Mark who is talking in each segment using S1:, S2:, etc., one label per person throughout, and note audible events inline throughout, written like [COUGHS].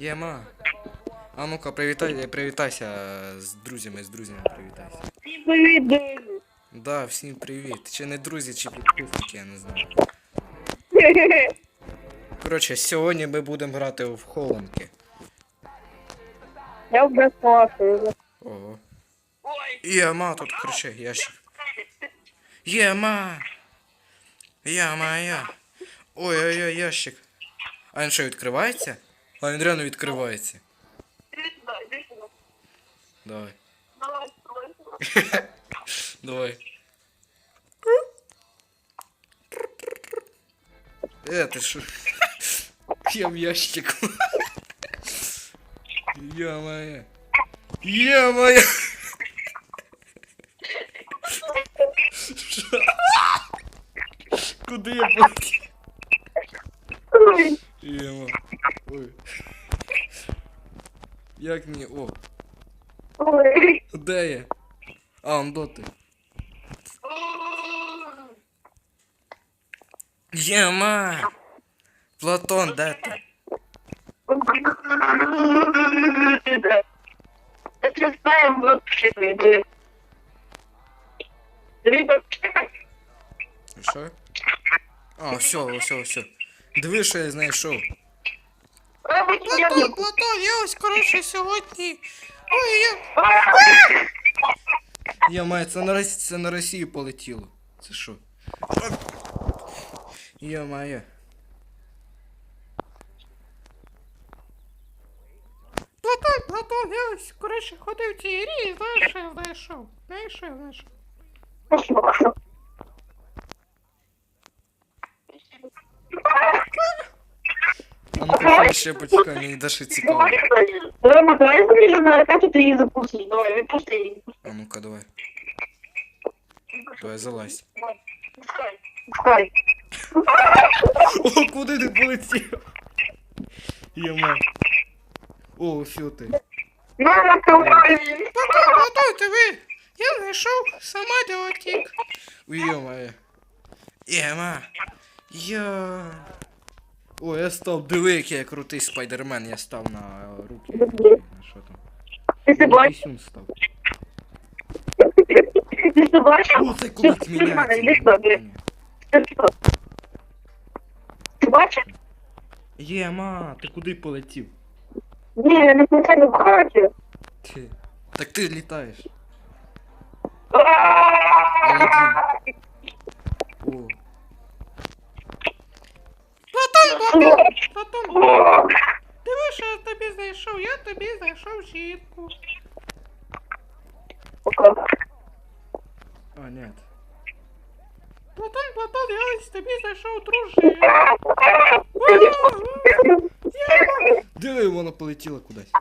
S1: Єма. А ну-ка, привітай, привітайся з друзями, з друзями привітайся.
S2: Всім привіт, друзі.
S1: Да, всім привіт. Чи не друзі, чи підписники, я не знаю. [LAUGHS] Коротше, сьогодні ми будемо грати в хованки.
S2: Я вже класую.
S1: Ого. Єма, тут короче, ящик. Єма! Яма, я. Ой-ой-ой, ящик. А він що, відкривається? А він реально відкривається.
S2: Іди сюди, іди сюди.
S1: Давай.
S2: Давай, [LAUGHS] давай.
S1: Давай. Э, ты шо? [LAUGHS] Я в ящик. [LAUGHS] Я моя. Я моя. Куда я Як мені. О,
S2: ой.
S1: де я? А, он доти. Єма! Платон, де ти?
S2: Та це знаємо, вот пшикай. Дивіться,
S1: Що? А, все, все, все. Диви, що я знайшов. Платон, Платон, я ось, коротше, сьогодні. Ой, я. Я маю, це на Росію, це на Росію полетіло. Це що? Я маю. Платон, Платон, я ось, коротше, ходив в цій грі і знаєш, що я знайшов. Знаєш, що я знайшов? А ну ще почекай, мені даже цікаво.
S2: Рома, давай заліземо на ракету, ти її запустиш. Давай, відпусти її.
S1: А ну-ка, давай. Давай, залазь.
S2: Пускай. Пускай.
S1: О, куди ти полетів? Єма. О, все ти.
S2: Мама, команді.
S1: Платон, диви! Я знайшов самолітик. Ё-моє. Єма. Я. О, я став, диви, який я крутий спайдермен, я став на руки. На Що там?
S2: Ти це
S1: На
S2: бачиш?
S1: пісюн став.
S2: Ти це бачиш?
S1: О, це кудись
S2: Ти сюди,
S1: міняється.
S2: Іди сюди. Ти що? Ти бачиш?
S1: Єма, ти куди полетів?
S2: Ні, я не спеціально в хаті.
S1: Ти. Так ти літаєш. О. Платон, диви, що я тобі знайшов, я тобі знайшов жінку. А, нет. Платон, Платон, я ось тобі знайшов дружину. Диви, воно полетіло кудись.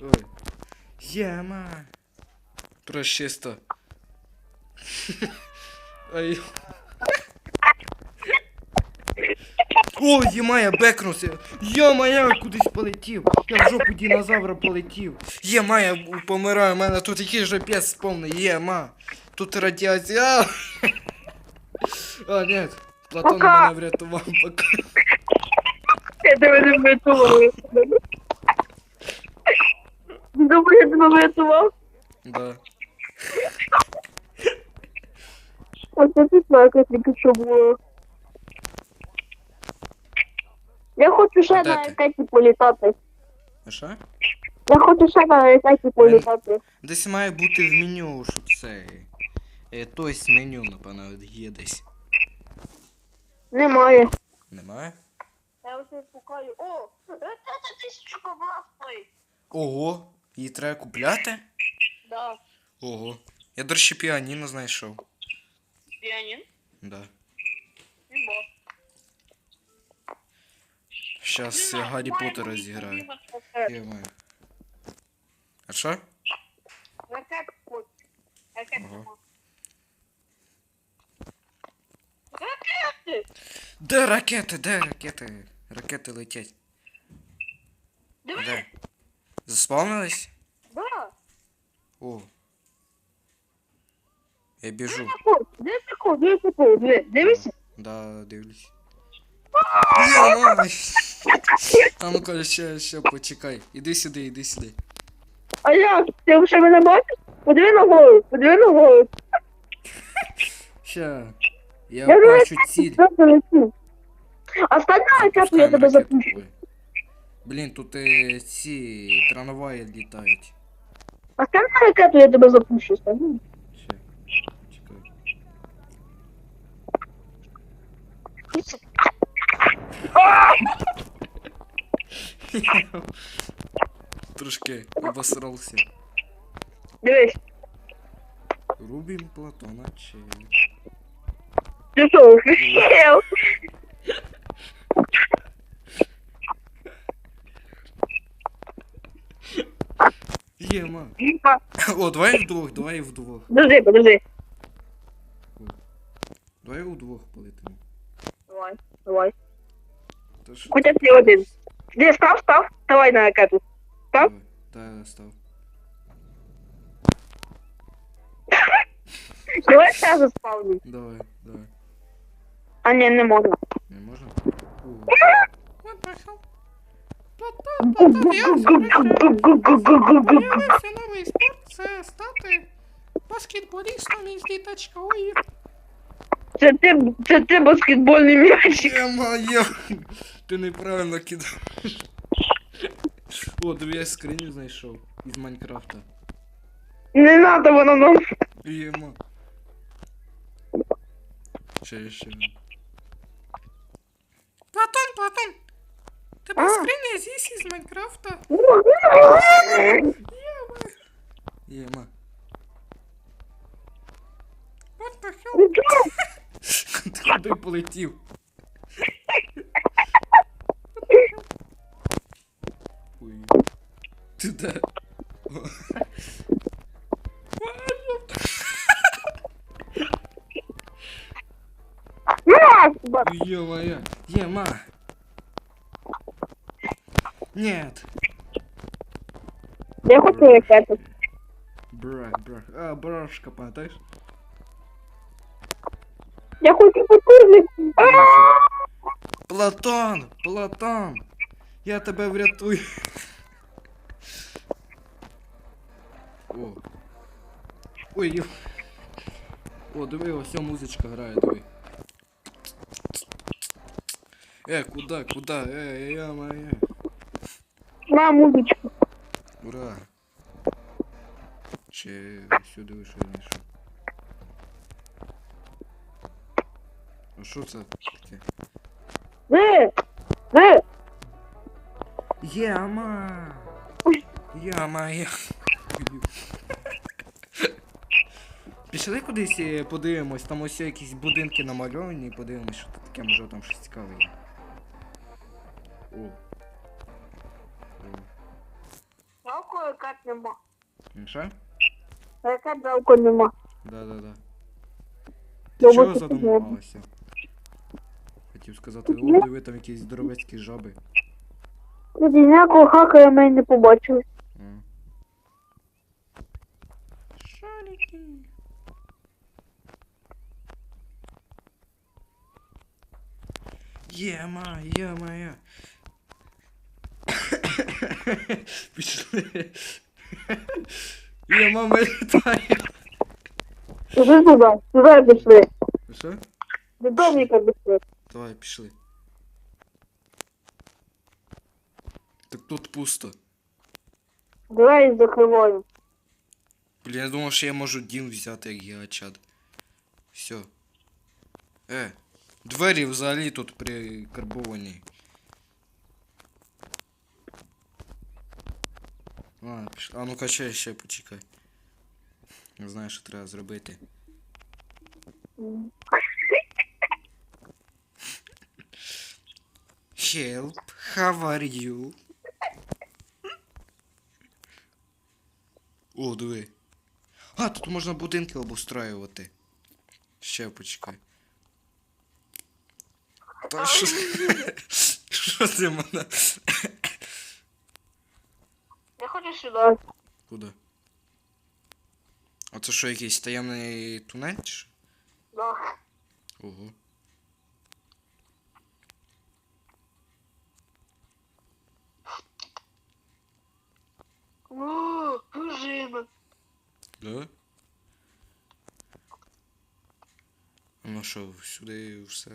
S1: Ой. Яма. Прочисто. [LAUGHS] Ай. О, я бекнувся. Я кудись полетів. Я в жопу динозавра полетів. Я помираю, у мене тут якийсь жопець повний. Єма. Тут радіація. А, нет. Платон
S2: Пока.
S1: мене врятував пока.
S2: Я тебе не врятував. Думаю, я тебе врятував.
S1: Да.
S2: Ось це ти знаєш, як тільки що було. Я хочу ще
S1: де
S2: на
S1: ти?
S2: ракеті політати.
S1: А що?
S2: Я хочу ще на ракеті політати.
S1: Десь має бути в меню, щоб це. Е, тось меню, напевно, є десь.
S2: Немає.
S1: Немає?
S2: Я вже шукаю. О, ракета тисячу кобластої.
S1: Ого, її треба купляти?
S2: Да.
S1: Ого. Я, до речі, піаніно знайшов.
S2: Піанін.
S1: Да.
S2: Нема.
S1: Щас я Гаррі Поттера зіграю. Я маю. А що?
S2: Ракет кот. Ракет
S1: Ага.
S2: кот. Ракети!
S1: Де ракети? Де ракети? Ракети летять.
S2: Диви!
S1: Де? Заспавнились?
S2: Да!
S1: О. Я біжу.
S2: Кот, де ти кот? Де ти кот? Диви- Дивися.
S1: Да, дивлюсь. Єма! А ну-ка, ще, ще почекай. Іди сюди, іди сюди.
S2: А як? Ти вже мене бачиш? Подиви на голову, подиви на голову.
S1: Ще. Я
S2: Я
S1: бачу ціль.
S2: Я залетів. А стань на ракету, я
S1: Запускаємо
S2: тебе
S1: ракету.
S2: запущу.
S1: Ой. Блін, тут е, ці трамваї літають.
S2: А стань на ракету, я тебе запущу. Стань. [LAUGHS]
S1: Трошки обосрався.
S2: Дивись.
S1: Рубін Платона Чек.
S2: Ти що, офігел?
S1: Єма. О, давай вдвох, давай вдвох.
S2: Подожди, подожди.
S1: Давай вдвох полетимо.
S2: Давай, давай.
S1: Та що
S2: Хоча
S1: ти?
S2: ти один. Де, став, став. Давай на ракету. Так? [LAUGHS]
S1: Давай. Да, став.
S2: Давай ще заспавню.
S1: Давай, давай.
S2: А ні, не можна.
S1: Не можна? О. What the hell? Платон, Платон, я все прощаю. З'явився новий спорт, це стати баскетболістом із літачка. Ой,
S2: Це ти, це ти баскетбольний м'ячик.
S1: Ё-моё! Ти неправильно кидаєш. О, диви, я скриню знайшов із Майнкрафта.
S2: Не надо воно нам.
S1: Єма. Ще, ще. Платон, Платон! Тебе
S2: А.
S1: скриня здесь із Майнкрафта. Єма. What the hell? Ти куди полетів? Ти де? Ё-моё! Ема! Нет!
S2: Я хочу ракету.
S1: Бра, бра. А, брашка, пам'ятаєш?
S2: Я хочу потужник.
S1: Платон! Платон! Я тебе врятую. О. Ой, ё. О, диви, ось музичка грає, диви. Е, куда, куда? Е, я моя.
S2: На музичку.
S1: Ура! Чи сюди вийшов знайшов. А що це таке?
S2: Де? Де?
S1: Яма! Яма, я. Пішли кудись і подивимось, там ось якісь будинки намальовані, подивимось, що тут таке, може там щось цікаве є. О.
S2: Жалко ракет нема.
S1: Що?
S2: Ракет жалко нема.
S1: Да-да-да. Ти
S2: Я
S1: чого задумалася? Хотів сказати, о, диви, там якісь здоровецькі жаби.
S2: Ніякого хакера ми не побачили.
S1: А. Шарики. Єма, єма. [COUGHS] Пішли. Єма, ми літає.
S2: Іди туди, туди пішли.
S1: Що?
S2: До домика пішли.
S1: Давай, пішли. Так тут пусто.
S2: Двері закриваю.
S1: Блін, я думав, що я можу дім взяти як гігачад. Все. Е, двері взагалі тут прикарбовані. А, піш... а ну-ка ще, ще почекай. Не знаю, що треба зробити. Help, how are you? О, диви. А, тут можна будинки обустраювати. Ще почекай. Та що [LAUGHS] Що ти мене?
S2: Я хочу сюди.
S1: Куди? А це що якийсь таємний тунель?
S2: Да.
S1: Ого. О, пружина. Да? Ну що, сюди все.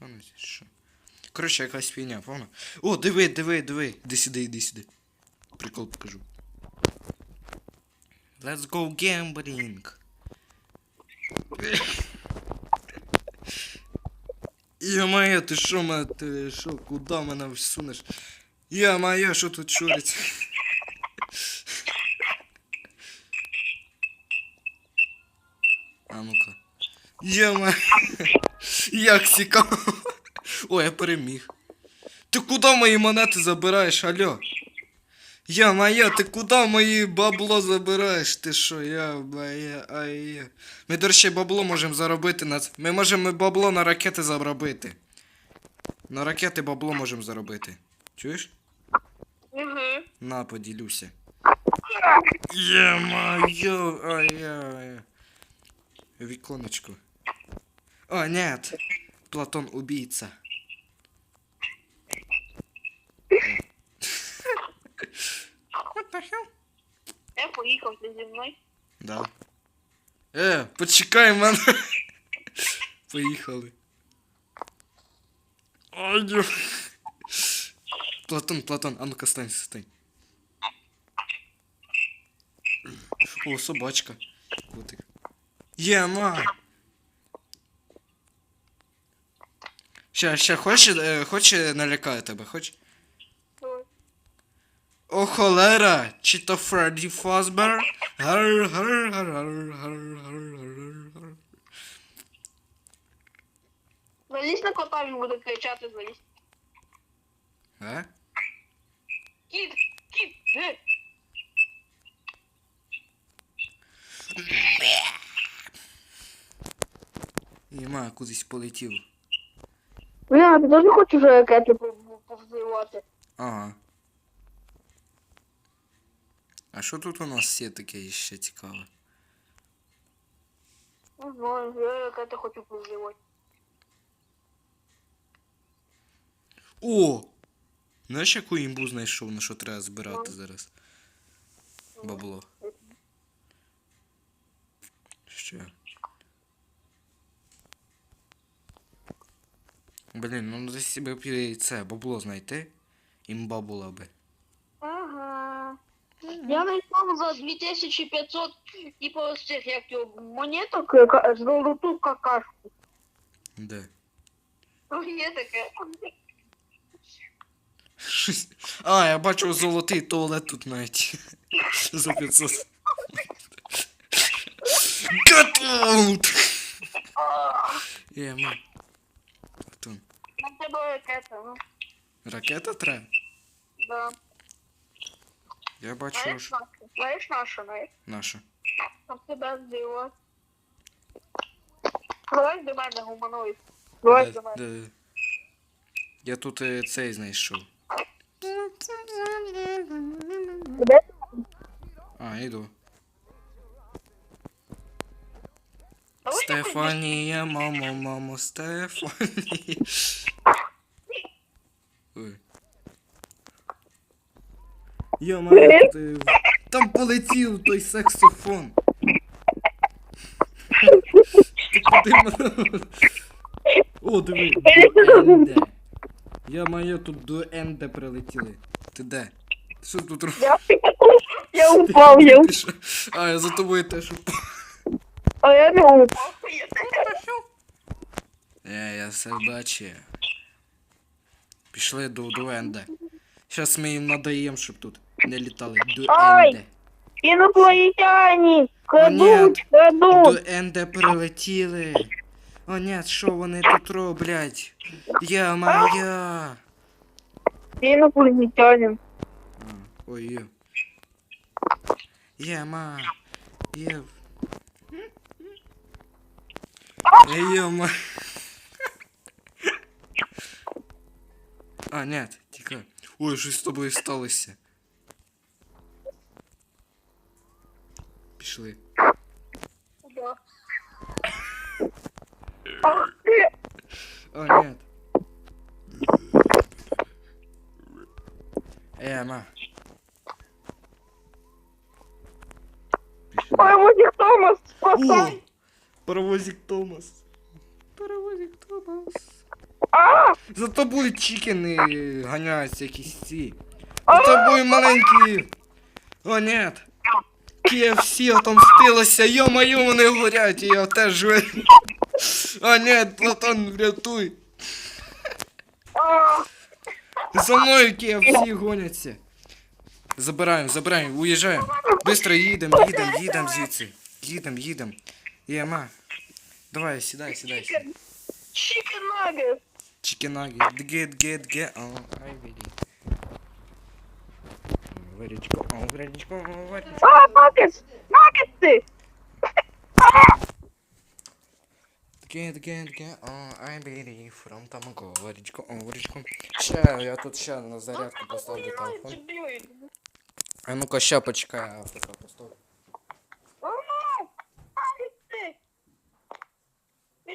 S1: Спануть, що? Коротше, якась фігня, повна. О, диви, диви, диви. Іди сюди, іди сюди. Прикол покажу. Let's go gambling. Йо-моє, ти що мене, ти що, куди мене всунеш? Йо-моє, що тут чуриться? А ну-ка. Йо-моє, Як цікаво. О, я переміг. Ти куди мої монети забираєш, алло? Я моя, ти куди мої бабло забираєш? Ти що, я моя, ай. я. Ми, до речі, бабло можемо заробити на це. Ми можемо бабло на ракети заробити. На ракети бабло можемо заробити. Чуєш?
S2: Угу.
S1: На, поділюся. Є моє, ай ай. Віконечко. О, нет. Платон убийца. What the hell?
S2: Я поїхав ти зі мною.
S1: Да. Е, почекай мене. Поїхали. Ой, ні. Платон, Платон, а ну-ка стань, стань. О, собачка. Котик. Є, ма. Ще, ще, хоче, е, хоче налякаю тебе, хоч? О, холера! Чи то Фредді Фазбер? Гар, гар, гар, гар, гар, гар, гар.
S2: Залізь на кота, він буде кричати залізь.
S1: А?
S2: Кіт, кіт, де?
S1: Іма кудись полетів.
S2: Бля, ти теж хочеш ракети повзивати?
S1: Ага. А що тут у нас є таке ще цікаве?
S2: Не знаю, я ракети хочу повзивати.
S1: О! Знаєш, яку імбу знайшов, на що треба збирати зараз? Бабло. Що? Блін, ну десь себе б це бабло знайти. Імба була би.
S2: Ага. Я знайшов за 2500 типу ось цих як його, монеток е, золоту какашку.
S1: Де?
S2: Є таке.
S1: А, я бачу золотий туалет тут навіть. За 500. Get out! Є, ма. Тут.
S2: На тебе ракета, ну.
S1: Ракета треба?
S2: Да.
S1: Я бачу,
S2: Знаєш
S1: що...
S2: нашу? Знаєш нашу, знаєш?
S1: Наша.
S2: Там тебе зробила. Давай до мене, гуманоїд. Давай
S1: Де-
S2: до мене.
S1: де- Я тут е, цей знайшов.
S2: Де?
S1: А, йду. Стефанія, мамо, мамо, Стефанія. Ой. Йо-моє, ти... Там полетів той саксофон. Ти куди мене? О, диви, до Енде. Йо-моє, тут до Енде прилетіли. Ти де? Ти що тут робиш?
S2: Я, [LAUGHS] я упав, я
S1: що? А, я за тобою теж упав.
S2: А я не упав.
S1: Е, я все бачу. Пішли до, до Енде. Щас ми їм надаємо, щоб тут не літали. До
S2: Ай!
S1: Енде.
S2: Інопланетяні!
S1: ні.
S2: Крадуть, крадуть!
S1: До Енде прилетіли. О, ні, що вони тут роблять? Я моя.
S2: Інопланетянин.
S1: А, Ой, є. Є, ма. Є. Е, Є, ма. А, нет, тікай. Ой, щось з тобою сталося. Пішли.
S2: Да.
S1: О, нет. Е, ма. Пішли.
S2: Паровозик Томас,
S1: О,
S2: спасай!
S1: Паровозик Томас. Паровозик Томас. За тобою чікени ганяються якісь ці. За тобою маленькі. О, нет. KFC отомстилося, йо-моє, вони горять, і я теж горю. О, нет, Платон, врятуй. За мною KFC гоняться. Забираємо, забираємо, уїжджаємо. Быстро їдемо, їдемо, їдемо звідси. Їдемо, їдемо. Єма. Давай, сідай, сідай. сідай.
S2: Chicken nugget!
S1: Чикенаги. Get, get, get. О, ай, веди. Варечко, о, варечко, о, варечко.
S2: А, наггетс! Наггетсы!
S1: Get, get, get, о, ай, бери. From тамаго, варечко, о, варечко. Ща, я тут ща на зарядку поставлю телефон. А ну-ка, ща почекай, я пока поставлю.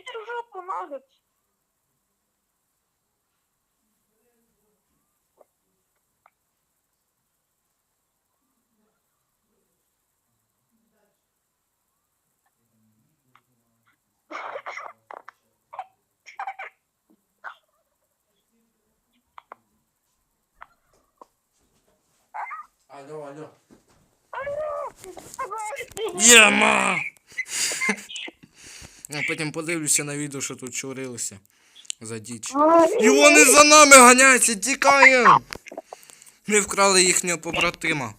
S2: Иди в жопу, наггетс!
S1: Алло, алло.
S2: Наггетсы!
S1: Я потім подивлюся на відео, що тут чурилося. За діч. І вони за нами ганяються, тікаємо! Ми вкрали їхнього побратима.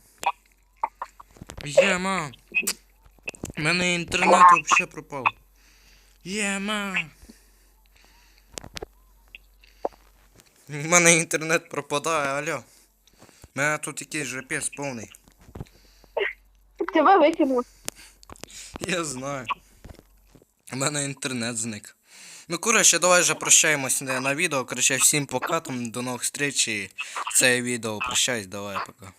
S1: Єма. У мене інтернет взагалі пропав. Єма. У мене інтернет пропадає, алло. У мене тут якийсь жепес повний.
S2: Тебе викину.
S1: Я знаю. У мене інтернет зник. Ну, коротше, давай вже прощаємось на на відео. Коротше, всім пока, там до нових зустріч. і Це відео прощаюсь, давай пока.